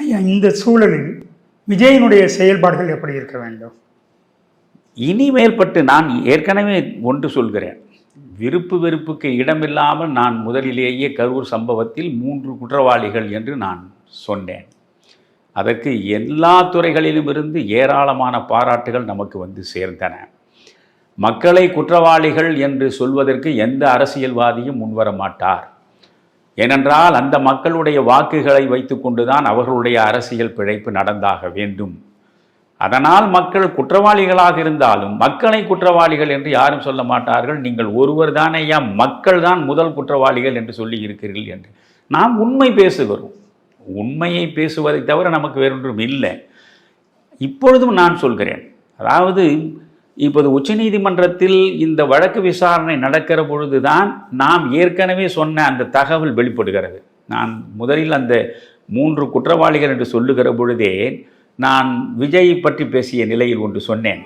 ஐயா இந்த சூழலில் விஜயனுடைய செயல்பாடுகள் எப்படி இருக்க வேண்டும்? இனிமேல்பட்டு நான் ஏற்கனவே ஒன்று சொல்கிறேன். விருப்பு வெறுப்புக்கு இடமில்லாமல் நான் முதலிலேயே கரூர் சம்பவத்தில் மூன்று குற்றவாளிகள் என்று நான் சொன்னேன். அதற்கு எல்லா துறைகளிலும் இருந்து ஏராளமான பாராட்டுகள் நமக்கு வந்து சேர்ந்தன. மக்களை குற்றவாளிகள் என்று சொல்வதற்கு எந்த அரசியல்வாதியும் முன்வர மாட்டார். ஏனென்றால் அந்த மக்களுடைய வாக்குகளை வைத்துக்கொண்டுதான் அவர்களுடைய அரசியல் பிழைப்பு நடந்தாக வேண்டும். அதனால் மக்கள் குற்றவாளிகளாக இருந்தாலும் மக்களை குற்றவாளிகள் என்று யாரும் சொல்ல மாட்டார்கள். நீங்கள் ஒருவர் தானே ஐயா மக்கள் தான் முதல் குற்றவாளிகள் என்று சொல்லி இருக்கிறீர்கள் என்று. நாம் உண்மை பேசுகிறோம். உண்மையை பேசுவதை தவிர நமக்கு வேறொன்றும் இல்லை. இப்பொழுதும் நான் சொல்கிறேன். அதாவது இப்போது உச்சநீதிமன்றத்தில் இந்த வழக்கு விசாரணை நடக்கிற பொழுதுதான் நாம் ஏற்கனவே சொன்ன அந்த தகவல் வெளிப்படுகிறது. நான் முதலில் அந்த மூன்று குற்றவாளிகள் என்று சொல்லுகிற பொழுதே நான் விஜய் பற்றி பேசிய நிலையில் ஒன்று சொன்னேன்.